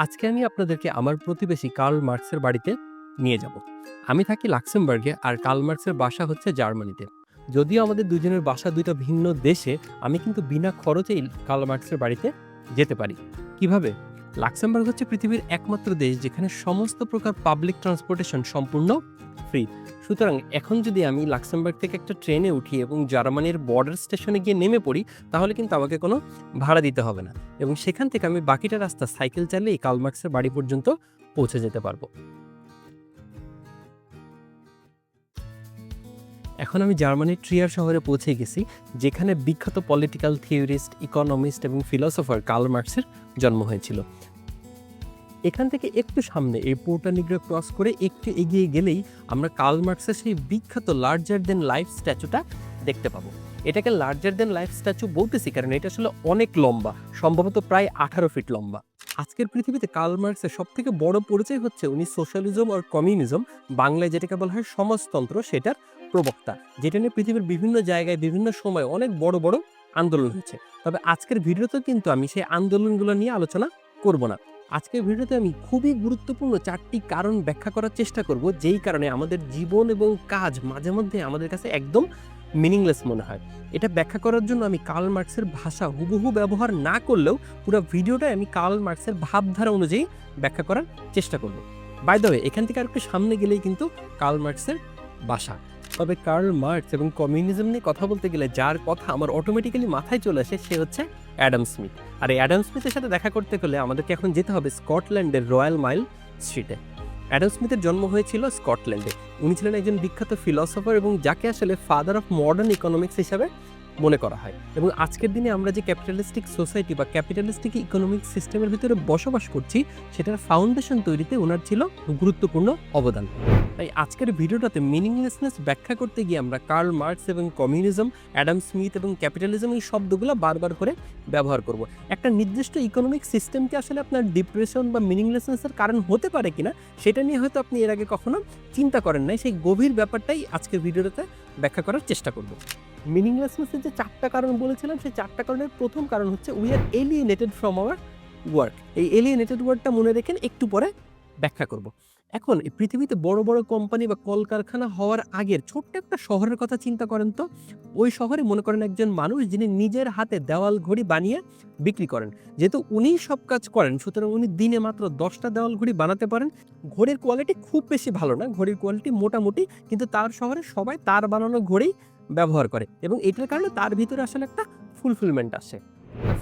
আজকে আমি আপনাদেরকে আমার প্রতিবেশী কার্ল মার্কসের বাড়িতে নিয়ে যাব। আমি থাকি লাক্সেমবার্গে আর কার্ল মার্কসের বাসা হচ্ছে জার্মানিতে। যদিও আমাদের দুজনের বাসা দুইটা ভিন্ন দেশে, আমি কিন্তু বিনা খরচেই কার্ল মার্কসের বাড়িতে যেতে পারি। কীভাবে? লাক্সেমবার্গ হচ্ছে পৃথিবীর একমাত্র দেশ যেখানে সমস্ত প্রকার পাবলিক ট্রান্সপোর্টেশন সম্পূর্ণ ফ্রি সুতরাং এখন যদি আমি লাক্সেমবার্গ থেকে একটা ট্রেনে উঠি এবং জার্মানির বর্ডার স্টেশনে গিয়ে নেমে পড়ি, তাহলে কিন্তু আমাকে কোনো ভাড়া দিতে হবে না। এবং সেখান থেকে আমি বাকিটা রাস্তা সাইকেল চালিয়ে কালমার্কসের বাড়ি পর্যন্ত পৌঁছে যেতে পারব। এখন আমি জার্মানির ট্রিয়ার শহরে পৌঁছে গেছি, যেখানে বিখ্যাত পলিটিক্যাল থিওরিস্ট ইকোনমিস্ট এবং ফিলোসফার কার্ল মার্কসের জন্ম হয়েছিল। এখান থেকে একটু সামনে এই পোর্টা নিগ্রো ক্রস করে একটু এগিয়ে গেলেই আমরা কার্ল মার্কসের সেই বিখ্যাত লার্জার দেন লাইফ স্ট্যাচুটা দেখতে পাবো। এটাকে লার্জার দেন লাইফ স্ট্যাচু বলতেছি কারণ এটা আসলে অনেক লম্বা, সম্ভবত প্রায় আঠারো ফিট লম্বা। আজকের পৃথিবীতে কার্ল মার্কসের সব থেকে বড় পরিচয় হচ্ছে উনি সোশ্যালিজম আর কমিউনিজম, বাংলায় যেটাকে বলা হয় সমাজতন্ত্র, সেটার প্রবক্তা, যেটা নিয়ে পৃথিবীর বিভিন্ন জায়গায়, বিভিন্ন সময় অনেক বড় বড় আন্দোলন হয়েছে। তবে আজকের ভিডিওতে কিন্তু আমি সেই আন্দোলনগুলো নিয়ে আলোচনা করব না। আজকের ভিডিওতে আমি খুবই গুরুত্বপূর্ণ চারটি কারণ ব্যাখ্যা করার চেষ্টা করব, যেই কারণে আমাদের জীবন এবং কাজ মাঝে মধ্যে আমাদের কাছে একদম মিনিংলেস মনে হয়। এটা ব্যাখ্যা করার জন্য আমি কার্ল মার্কসের ভাষা হুবহু ব্যবহার না করলেও পুরো ভিডিওটাই আমি কার্ল মার্কসের ভাবধারা অনুযায়ী ব্যাখ্যা করার চেষ্টা করব। বাই দ্য এখান থেকে আরেকটু সামনে গেলেই কিন্তু কার্ল মার্কসের বাসা। তবে কার্ল মার্কস এবং কমিউনিজম নিয়ে কথা বলতে গেলে যার কথা আমার অটোমেটিক্যালি মাথায় চলে আসে, সে হচ্ছে অ্যাডাম স্মিথ। আর এই অ্যাডাম স্মিথের সাথে দেখা করতে গেলে আমাদেরকে এখন যেতে হবে স্কটল্যান্ডের রয়্যাল মাইল স্ট্রিটে। অ্যাডাম স্মিথের জন্ম হয়েছিল স্কটল্যান্ডে। উনি ছিলেন একজন বিখ্যাত ফিলসফার এবং যাকে আসলে ফাদার অফ মডার্ন ইকোনমিক্স হিসাবে মনে করা হয়। এবং আজকের দিনে আমরা যে ক্যাপিটালিস্টিক সোসাইটি বা ক্যাপিটালিস্টিক ইকোনমিক সিস্টেমের ভিতরে বসবাস করছি, সেটার ফাউন্ডেশন তৈরিতে ওনার ছিল গুরুত্বপূর্ণ অবদান। তাই আজকের ভিডিওটাতে মিনিংলেসনেস ব্যাখ্যা করতে গিয়ে আমরা কার্ল মার্কস এবং কমিউনিজম, অ্যাডাম স্মিথ এবং ক্যাপিটালিজম এই শব্দগুলো বারবার করে ব্যবহার করব। একটা নির্দিষ্ট ইকোনমিক সিস্টেমকে আসলে আপনার ডিপ্রেশন বা মিনিংলেসনেসের কারণ হতে পারে কিনা, সেটা নিয়ে হয়তো আপনি এর আগে কখনো চিন্তা করেন নাই। সেই গভীর ব্যাপারটাই আজকের ভিডিওটাতে ব্যাখ্যা করার চেষ্টা করব। মিনিংলেসনেসের যে চারটা কারণ বলেছিলাম, সেই চারটা কারণের প্রথম কারণ হচ্ছে we are alienated from our work এই এলিয়েনেটেড ওয়ার্ডটা মনে রেখেন একটু পরে ব্যাখ্যা করব। এখন এই পৃথিবীতে বড় বড় কোম্পানি বা কলকারখানা হওয়ার আগের ছোট্ট একটা শহরের কথা চিন্তা করেন তো। ওই শহরে মনে করেন একজন মানুষ যিনি নিজের হাতে দেওয়াল ঘড়ি বানিয়ে বিক্রি করেন। যেহেতু উনি সব কাজ করেন, সুতরাং উনি দিনে মাত্র দশটা দেওয়াল ঘড়ি বানাতে পারেন। ঘড়ির কোয়ালিটি খুব বেশি ভালো না, ঘড়ির কোয়ালিটি মোটামুটি, কিন্তু তার শহরে সবাই তার বানানো ঘড়ি ব্যবহার করে এবং এটার কারণে তার ভিতরে আসলে একটা ফুলফিলমেন্ট আসে।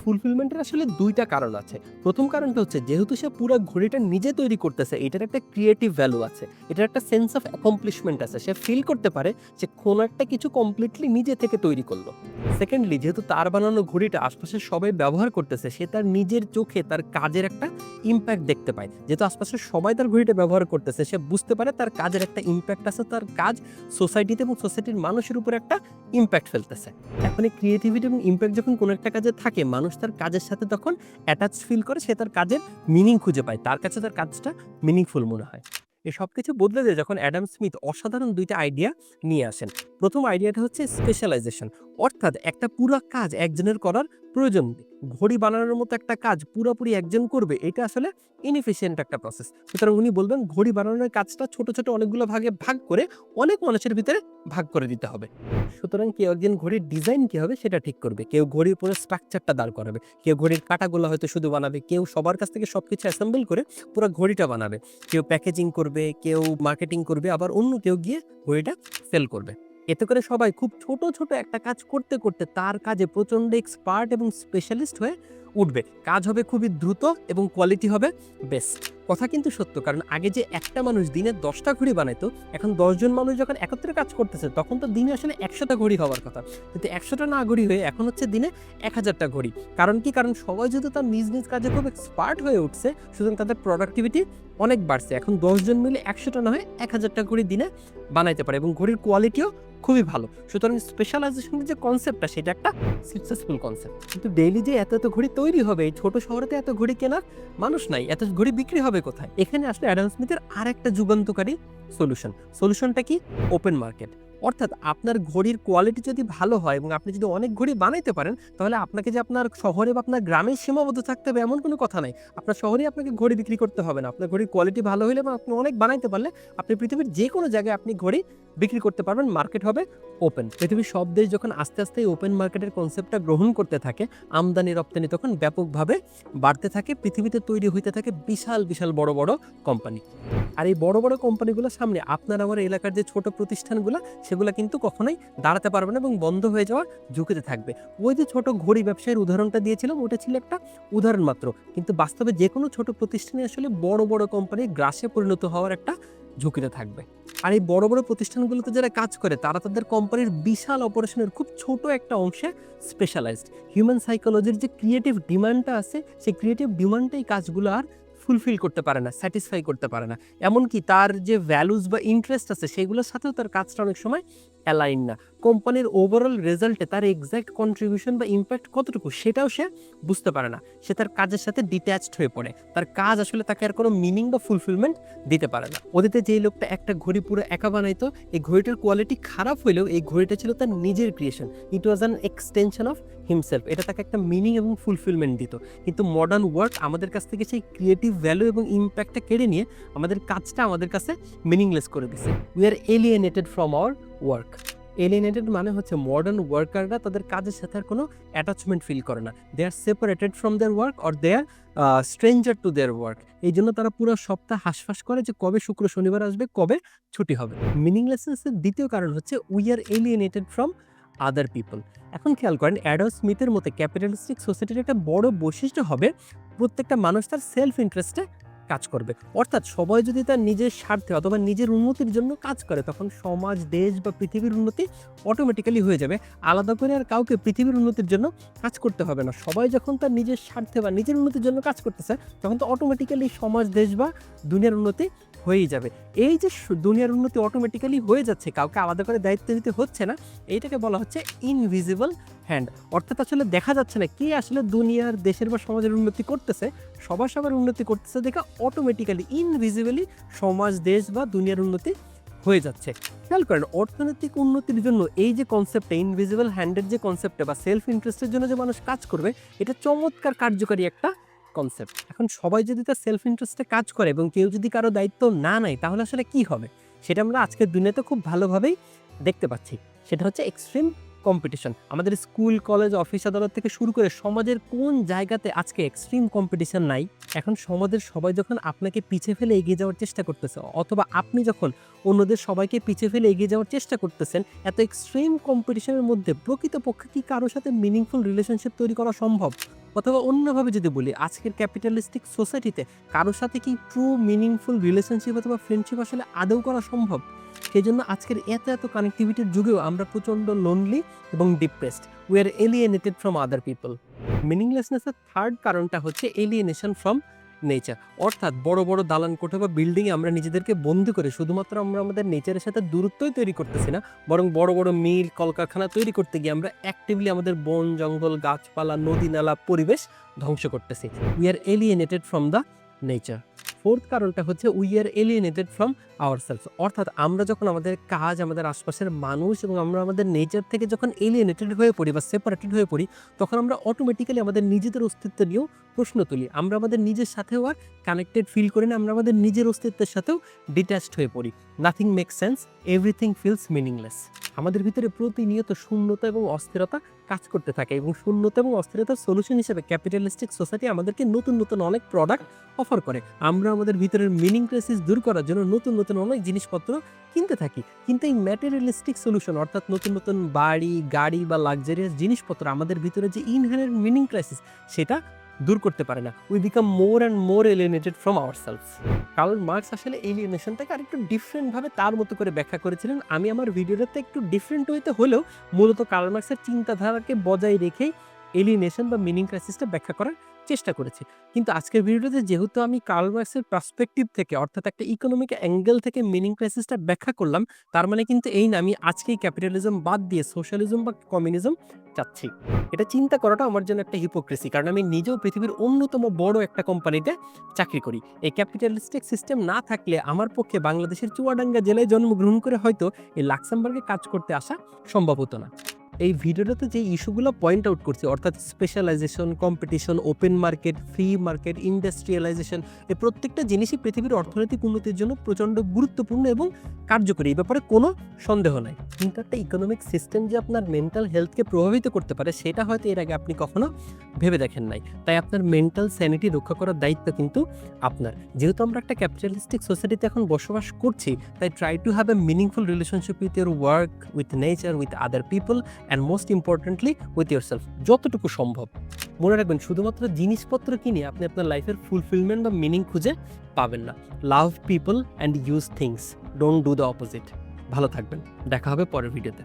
ফুলফিলমেন্টের আসলে দুইটা কারণ আছে। প্রথম কারণটা হচ্ছে, যেহেতু সে পুরো ঘড়িটা নিজে তৈরি করতেছে, এটার একটা ক্রিয়েটিভ ভ্যালু আছে, এটার একটা সেন্স অফ অ্যাকমপ্লিশমেন্ট আছে, সে ফিল করতে পারে যে কোনো কিছু কমপ্লিটলি নিজে থেকে তৈরি করল। সেকেন্ডলি যেহেতু তার বানানো ঘড়িটা আশপাশের সবাই ব্যবহার করতেছে, সে তার নিজের চোখে তার কাজের একটা ইম্প্যাক্ট দেখতে পায়। যেহেতু আশপাশের সবাই তার ঘড়িটা ব্যবহার করতেছে, সে বুঝতে পারে তার কাজের একটা ইম্প্যাক্ট আছে, তার কাজ সোসাইটিতে এবং সোসাইটির মানুষের উপর একটা ইম্প্যাক্ট ফেলতেছে। এখন এই ক্রিয়েটিভিটি এবং ইম্প্যাক্ট যখন কোনো একটা কাজে থাকে মানুষ তার কাজের সাথে তখন অ্যাটাচ ফিল করে, সে তার কাজের মিনিং খুঁজে পায়। তার কাছে তার কাজটা মিনিংফুল মনে হয়। এই সব কিছু বদলে যায় যখন অ্যাডাম স্মিথ অসাধারণ দুইটা আইডিয়া নিয়ে আসেন। প্রথম আইডিয়াটা হচ্ছে স্পেশালাইজেশন অর্থাৎ একটা পুরো কাজ একজনের করার প্রয়োজন ঘড়ি বানানোর মতো একটা কাজ পুরোপুরি একজন করবে, এটা আসলে ইনএফিসিয়েন্ট একটা প্রসেস সুতরাং উনি বলবেন, ঘড়ি বানানোর কাজটা ছোট ছোট অনেকগুলো ভাগে ভাগ করে অনেক মানুষের ভিতরে ভাগ করে দিতে হবে। সুতরাং কেউ একজন ঘড়ির ডিজাইন কী হবে সেটা ঠিক করবে। কেউ ঘড়ির উপরে স্ট্রাকচারটা দাঁড় করাবে। কেউ ঘড়ির কাটাগুলো হয়তো শুধু বানাবে। কেউ সবার কাছ থেকে সব কিছু অ্যাসেম্বল করে পুরো ঘড়িটা বানাবে। কেউ প্যাকেজিং করবে, কেউ মার্কেটিং করবে, আবার অন্য কেউ গিয়ে ঘড়িটা সেল করবে। এতে করে সবাই খুব ছোট ছোট একটা কাজ করতে করতে তার কাজে প্রচণ্ড এক্সপার্ট এবং স্পেশালিস্ট হয়ে উঠবে। কাজ হবে খুবই দ্রুত এবং কোয়ালিটি হবে বেস্ট কথা কিন্তু সত্য, কারণ আগে যে একটা মানুষ দিনে দশটা ঘড়ি বানাইতো, এখন দশজন মানুষ যখন একত্রে কাজ করতেছে, তখন তো দিনে আসলে একশোটা ঘড়ি হওয়ার কথা। কিন্তু একশোটা না ঘড়ি হয়ে এখন হচ্ছে দিনে এক হাজারটা ঘড়ি। কারণ কি? কারণ সবাই যেহেতু তার নিজ নিজ কাজে খুব এক্সপার্ট হয়ে উঠছে, সুতরাং তাদের প্রোডাক্টিভিটি অনেক বাড়ছে। এখন দশজন মিলে একশোটা না হয়ে এক হাজারটা ঘড়ি দিনে বানাইতে পারে এবং ঘড়ির কোয়ালিটিও খুবই ভালো। সুতরাং স্পেশালাইজেশনের যে কনসেপ্টটা সেটা একটা সাকসেসফুল কনসেপ্ট কিন্তু ডেইলি যে এত এত ঘড়ি তৈরি হবে। এই ছোট শহরেতে এত ঘড়ি কেনার মানুষ নাই। এত ঘড়ি বিক্রি হবে কোথায়? এখানে আসলে অ্যাডাম স্মিথের আর একটা যুগান্তকারী সলিউশন সলিউশনটা কি? ওপেন মার্কেট অর্থাৎ আপনার ঘড়ির কোয়ালিটি যদি ভালো হয় এবং আপনি যদি অনেক ঘড়ি বানাইতে পারেন, তাহলে আপনাকে যে আপনার শহরে বা আপনার গ্রামে সীমাবদ্ধ থাকতে হবে এমন কোনো কথা নাই। আপনার শহরে আপনাকে ঘড়ি বিক্রি করতে হবে না। আপনার ঘড়ির কোয়ালিটি ভালো হলে এবং আপনি অনেক বানাইতে পারলে, আপনি পৃথিবীর যে কোনো জায়গায় আপনি ঘড়ি বিক্রি করতে পারবেন। মার্কেট হবে ওপেন পৃথিবীর সব দেশ যখন আস্তে আস্তে ওপেন মার্কেটের কনসেপ্টটা গ্রহণ করতে থাকে, আমদানি, রপ্তানি তখন ব্যাপকভাবে বাড়তে থাকে। পৃথিবীতে তৈরি হইতে থাকে বিশাল বিশাল বড় বড় কোম্পানি আর এই বড় বড় কোম্পানিগুলোর সামনে আপনার, আমার এলাকার যে ছোট প্রতিষ্ঠানগুলো সেগুলো কিন্তু কখনোই দাঁড়াতে পারবে না এবং বন্ধ হয়ে যাওয়ার ঝুঁকিতে থাকবে। ওই যে ছোট ঘড়ি ব্যবসায়ের উদাহরণটা দিয়েছিলাম, ওটা ছিল একটা উদাহরণ মাত্র। কিন্তু বাস্তবে যে কোনো ছোট প্রতিষ্ঠানে আসলে বড় বড় কোম্পানির গ্রাসে পরিণত হওয়ার একটা ঝুঁকিতে থাকবে। আর এই বড় বড় প্রতিষ্ঠানগুলোতে যারা কাজ করে, তারা তাদের কোম্পানির বিশাল অপারেশনের খুব ছোট একটা অংশে স্পেশালাইজড হিউম্যান সাইকোলজির যে ক্রিয়েটিভ ডিমান্ডটা আছে, সেই ক্রিয়েটিভ ডিমান্ডটাই কাজগুলো আর ফুলফিল করতে পারে না স্যাটিসফাই করতে পারে না। এমনকি তার যে ভ্যালুস বা ইন্টারেস্ট আছে, সেগুলোর সাথেও তার কাজটা অনেক সময় অ্যালাইন না। কোম্পানির ওভারঅল রেজাল্টে তার এক্স্যাক্ট কন্ট্রিবিউশন বা ইম্প্যাক্ট কতটুকু সেটাও সে বুঝতে পারে না। সে তার কাজের সাথে ডিট্যাচড হয়ে পড়ে। তার কাজ আসলে তাকে আর কোনো মিনিং বা ফুলফিলমেন্ট দিতে পারে না। ওদিকে যেই লোকটা একটা ঘড়ি পুরো একা বানাইতো, এই ঘড়িটার কোয়ালিটি খারাপ হলেও এই ঘড়িটা ছিল তার নিজের creation it was an extension of himself এটা তাকে একটা মিনিং এবং ফুলফিলমেন্ট দিত। কিন্তু মডার্ন ওয়ার্ক আমাদের কাছ থেকে সেই ক্রিয়েটিভ ভ্যালু এবং ইম্প্যাক্টটা কেড়ে নিয়ে আমাদের কাজটা আমাদের কাছে মিনিংলেস করে দিছে। We are alienated from our work alienated মানে হচ্ছে মডার্ন ওয়ার্কাররা তাদের কাজের সাথে আর কোনো অ্যাটাচমেন্ট ফিল করে না। They are separated from their work or they are stranger to their work এই জন্য তারা পুরো সপ্তাহ হাসফাস করে যে কবে শুক্র শনিবার আসবে, কবে ছুটি হবে। মিনিংলেসনেসের দ্বিতীয় কারণ হচ্ছে we are alienated from other people এখন খেয়াল করেন অ্যাডাম স্মিথের মতে ক্যাপিটালিস্টিক সোসাইটির একটা বড় বৈশিষ্ট্য হবে প্রত্যেকটা মানুষ তার সেলফ ইন্টারেস্টে কাজ করবে। অর্থাৎ সবাই যদি তার নিজের স্বার্থে অথবা নিজের উন্নতির জন্য কাজ করে, তখন সমাজ, দেশ বা পৃথিবীর উন্নতি অটোমেটিক্যালি হয়ে যাবে। আলাদা করে আর কাউকে পৃথিবীর উন্নতির জন্য কাজ করতে হবে না। সবাই যখন তার নিজের স্বার্থে বা নিজের উন্নতির জন্য কাজ করতেছে, তখন তো অটোমেটিক্যালি সমাজ, দেশ বা দুনিয়ার উন্নতি হয়েই যাবে। এই যে দুনিয়ার উন্নতি অটোমেটিক্যালি হয়ে যাচ্ছে, কাউকে আলাদা করে দায়িত্ব দিতে হচ্ছে না, এইটাকে বলা হচ্ছে ইনভিজিবল হ্যান্ড অর্থাৎ আসলে দেখা যাচ্ছে না কে আসলে দুনিয়ার দেশের বা সমাজের উন্নতি করতেছে, সবার সবার উন্নতি করতেছে দেখা অটোমেটিক্যালি ইনভিজিবলি সমাজ, দেশ বা দুনিয়ার উন্নতি হয়ে যাচ্ছে। খেয়াল করেন, অর্থনৈতিক উন্নতির জন্য এই যে কনসেপ্টটা ইনভিজিবল হ্যান্ডের যে কনসেপ্টটা বা সেলফ ইন্টারেস্টের জন্য যে মানুষ কাজ করবে, এটা চমৎকার কার্যকারী একটা কনসেপ্ট এখন সবাই যদি তার সেলফ ইন্টারেস্টে কাজ করে এবং কেউ যদি কারও দায়িত্ব না নেয়, তাহলে আসলে কি হবে? সেটা আমরা আজকের দুনিয়াতে খুব ভালোভাবেই দেখতে পাচ্ছি। সেটা হচ্ছে এক্সট্রিম কম্পিটিশন আমাদের স্কুল কলেজ অফিস আদালত থেকে শুরু করে সমাজের কোন জায়গাতে আজকে এক্সট্রিম কম্পিটিশন নাই, এখন সমাজের সবাই যখন আপনাকে পিছে ফেলে এগিয়ে যাওয়ার চেষ্টা করতেছে, অথবা আপনি যখন অন্যদের সবাইকে পিছে ফেলে এগিয়ে যাওয়ার চেষ্টা করতেছেন, এত এক্সট্রিম কম্পিটিশনের মধ্যে প্রকৃতপক্ষে কি কারোর সাথে মিনিংফুল রিলেশনশিপ তৈরি করা সম্ভব? অথবা অন্যভাবে যদি বলি, আজকের ক্যাপিটালিস্টিক সোসাইটিতে কারোর সাথে কি ট্রু মিনিংফুল রিলেশনশিপ অথবা ফ্রেন্ডশিপ আসলে আদৌ করা সম্ভব? সেই জন্য আজকের এত এত কানেক্টিভিটির যুগেও আমরা প্রচণ্ড লোনলি এবং depressed we are alienated from other people মিনিংলেসনেসের third কারণটা হচ্ছে এলিয়েনেশন ফ্রম নেচার অর্থাৎ বড় বড় দালান কোঠা বা বিল্ডিংয়ে আমরা নিজেদেরকে বন্দি করে শুধুমাত্র আমরা আমাদের নেচারের সাথে দূরত্বই তৈরি করতেছি না, বরং বড় বড় মিল, কলকারখানা তৈরি করতে গিয়ে আমরা অ্যাক্টিভলি আমাদের বন, জঙ্গল, গাছপালা, নদী, নালা, পরিবেশ ধ্বংস করতেছি। We are alienated from the nature fourth কারণটা হচ্ছে we are alienated from our self অর্থাৎ আমরা যখন আমাদের কাজ, আমাদের আশপাশের মানুষ এবং আমরা আমাদের নেচার থেকে যখন এলিয়েনেটেড হয়ে পড়ি বা সেপারেটেড হয়ে পড়ি, তখন আমরা অটোমেটিক্যালি আমাদের নিজেদের অস্তিত্ব নিয়েও প্রশ্ন তুলি। আমরা আমাদের নিজের সাথেও আর কানেক্টেড ফিল করি না, আমরা আমাদের নিজের অস্তিত্বের সাথেও ডিট্যাচড হয়ে পড়ি। Nothing make sense everything feels meaningless আমাদের ভিতরে প্রতিনিয়ত শূন্যতা এবং অস্থিরতা কাজ করতে থাকে এবং শূন্যতা এবং অস্থিরতার সলিউশন হিসেবে ক্যাপিটালিস্টিক সোসাইটি আমাদেরকে নতুন নতুন অনেক প্রোডাক্ট অফার করে। আমরা আমাদের ভিতরের মিনিং ক্রাইসিস দূর করার জন্য নতুন নতুন অনেক জিনিসপত্র কিনতে থাকি। কিন্তু এই ম্যাটেরিয়ালিস্টিক সলিউশন অর্থাৎ নতুন নতুন বাড়ি, গাড়ি বা লাক্সারিয়াস জিনিসপত্র আমাদের ভিতরে যে ইনহারেন্ট মিনিং ক্রাইসিস সেটা দূর করতে পারে না। We become more and more alienated from our selves কারণ মার্কস আসলে এলিয়েনেশনটাকে আরেকটু ডিফারেন্টভাবে তার মতো করে ব্যাখ্যা করেছিলেন। আমি আমার ভিডিওটাতে একটু ডিফারেন্ট হইতে হলেও মূলত কার্ল মার্কসের চিন্তাধারাকে বজায় রেখেই এলিনেশন বা মিনিং ক্রাইসিসটা ব্যাখ্যা করার চেষ্টা করেছি। কিন্তু আজকের ভিডিওতে যেহেতু আমি কার্ল পার্সপেক্টিভ থেকে, অর্থাৎ একটা ইকোনমিক অ্যাঙ্গেল থেকে মিনিং ক্রাইসিসটা ব্যাখ্যা করলাম, তার মানে কিন্তু এই না আমি আজকেই ক্যাপিটালিজম বাদ দিয়ে সোশ্যালিজম বা কমিউনিজম চাচ্ছি। এটা চিন্তা করাটা আমার জন্য একটা হিপোক্রেসি কারণ আমি নিজেও পৃথিবীর অন্যতম বড় একটা কোম্পানিতে চাকরি করি। এই ক্যাপিটালিস্টিক সিস্টেম না থাকলে আমার পক্ষে বাংলাদেশের চুয়াডাঙ্গা জেলায় জন্মগ্রহণ করে হয়তো এই লাক্সামবার্গে কাজ করতে আসা সম্ভব হতো না। এই ভিডিওটাতে যে ইস্যুগুলো পয়েন্ট আউট করছি, অর্থাৎ specialisation competition open market free market industrialisation এই প্রত্যেকটা জিনিসই পৃথিবীর অর্থনৈতিক উন্নতির জন্য প্রচণ্ড গুরুত্বপূর্ণ এবং কার্যকরী, এই ব্যাপারে কোনো সন্দেহ নাই। কিন্তু একটা ইকোনমিক সিস্টেম যে আপনার মেন্টাল হেলথকে প্রভাবিত করতে পারে, সেটা হয়তো এর আগে আপনি কখনো ভেবে দেখেন নাই। তাই আপনার মেন্টাল স্যানিটি রক্ষা করার দায়িত্ব কিন্তু আপনার। যেহেতু আমরা একটা ক্যাপিটালিস্টিক সোসাইটিতে এখন বসবাস করছি, তাই try to have a meaningful relationship with your work with nature with other people and most importantly with your self যতটুকু সম্ভব। মনে রাখবেন, শুধুমাত্র জিনিসপত্র কিনে আপনি আপনার লাইফের ফুলফিলমেন্ট বা মিনিং খুঁজে পাবেন না। Love people and use things don't do the opposite ভালো থাকবেন। দেখা হবে পরের ভিডিওতে